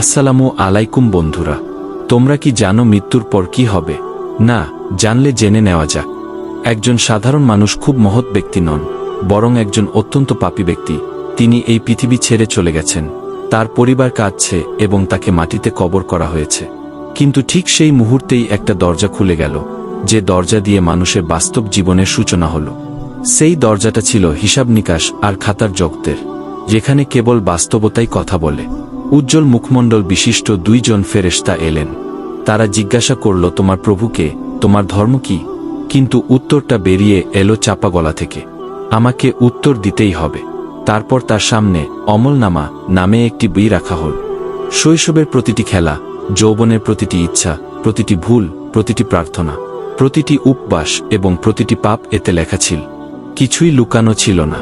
আসসালামু আলাইকুম বন্ধুরা। তোমরা কি জানো মৃত্যুর পর কি হবে? না, জানলে জেনে নেওয়া যাক। একজন সাধারণ মানুষ খুব মহৎ ব্যক্তি নন, বরং একজন অত্যন্ত পাপী ব্যক্তি। তিনি এই পৃথিবী ছেড়ে চলে গেছেন। তার পরিবার কাঁদছে এবং তাকে মাটিতে কবর করা হয়েছে। কিন্তু ঠিক সেই মুহূর্তেই একটা দরজা খুলে গেল, যে দরজা দিয়ে মানুষের বাস্তব জীবনের সূচনা হল। সেই দরজাটা ছিল হিসাব নিকাশ আর খাতার জগতের, যেখানে কেবল বাস্তবতাই কথা বলে। উজ্জ্বল মুখমণ্ডল বিশিষ্ট দুইজন ফেরেশতা এলেন। তারা জিজ্ঞাসা করল, তোমার প্রভুকে তোমার ধর্ম কি? কিন্তু উত্তরটা বেরিয়ে এলো চাপা গলা থেকে। আমাকে উত্তর দিতেই হবে। তারপর তার সামনে অমলনামা নামে একটি বই রাখা হল। শৈশবের প্রতিটি খেলা, যৌবনের প্রতিটি ইচ্ছা, প্রতিটি ভুল, প্রতিটি প্রার্থনা, প্রতিটি উপবাস এবং প্রতিটি পাপ এতে লেখা ছিল। কিছুই লুকানো ছিল না।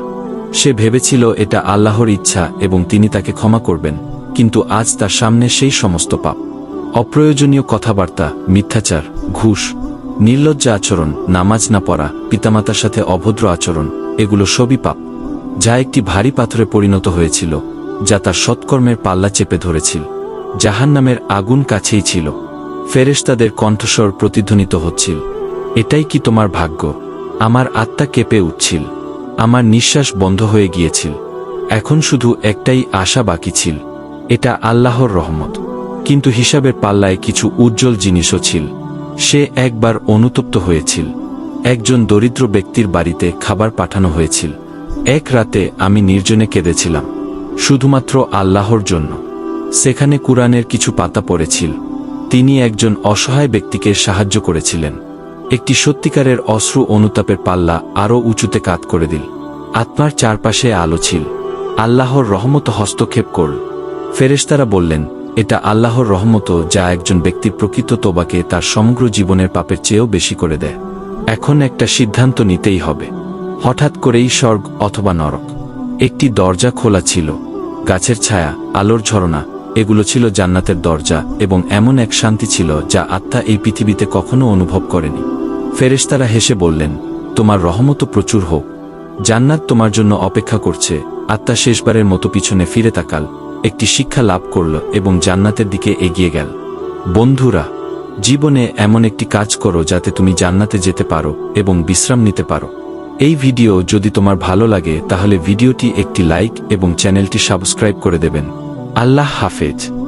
সে ভেবেছিল এটা আল্লাহর ইচ্ছা এবং তিনি তাকে ক্ষমা করবেন। কিন্তু আজ তার সামনে সেই সমস্ত পাপ। অপ্রয়োজনীয় কথাবার্তা, মিথ্যাচার, ঘুষ, নির্লজ্জা আচরণ, নামাজ না পড়া, পিতামাতার সাথে অভদ্র আচরণ, এগুলো সবই পাপ। যা একটি ভারী পাথরে পরিণত হয়েছিল, যা তার সৎকর্মের পাল্লা চেপে ধরেছিল জাহান নামের আগুন কাছেই ছিল। ফেরেশতাদের কণ্ঠস্বর প্রতিধ্বনিত হচ্ছিল, এটাই কি তোমার ভাগ্য? আমার আত্মা কেঁপে উঠছিল, আমার নিঃশ্বাস বন্ধ হয়ে গিয়েছিল, এখন শুধু একটাই আশা বাকি ছিল। এটা আল্লাহর রহমত। কিন্তু হিসাবের পাল্লায় কিছু উজ্জ্বল জিনিসও ছিল। সে একবার অনুতপ্ত হয়েছিল। একজন দরিদ্র ব্যক্তির বাড়িতে খাবার পাঠানো হয়েছিল। এক রাতে আমি নির্জনে কেঁদেছিলাম। শুধুমাত্র আল্লাহর জন্য। সেখানে কুরআনের কিছু পাতা পড়েছিল। তিনি একজন অসহায় ব্যক্তিকে সাহায্য করেছিলেন। একটি সত্যিকারের অশ্রু অনুতাপের পাল্লা আরও উঁচুতে কাত করে দিল। আত্মার চারপাশে আলো ছিল। আল্লাহর রহমত হস্তক্ষেপ করল। ফেরেশতারা বললেন, এটা আল্লাহর রহমত যা একজন ব্যক্তির প্রকৃত তোবাকে তার সমগ্র জীবনের পাপের চেয়েও বেশি করে দেয়। এখন একটা সিদ্ধান্ত নিতেই হবে। হঠাৎ করেই স্বর্গ অথবা নরক। একটি দরজা খোলা ছিল। গাছের ছায়া, আলোর ঝরনা, এগুলো ছিল জান্নাতের দরজা এবং এমন এক শান্তি ছিল যা আত্মা এই পৃথিবীতে কখনো অনুভব করেনি। ফেরেশতারা হেসে বললেন, তোমার রহমত প্রচুর হোক। জান্নাত তোমার জন্য অপেক্ষা করছে। আত্মা শেষবারের মতো পিছনে ফিরে তাকাল। একটি শিক্ষা লাভ করল এবং জান্নাতের দিকে এগিয়ে গেল। বন্ধুরা, জীবনে এমন একটি কাজ করো যাতে তুমি জান্নাতে যেতে পারো এবং বিশ্রাম নিতে পারো। এই ভিডিও যদি তোমার ভালো লাগে, তাহলে ভিডিওটি একটি লাইক এবং চ্যানেলটি সাবস্ক্রাইব করে দেবেন। আল্লাহ হাফেজ।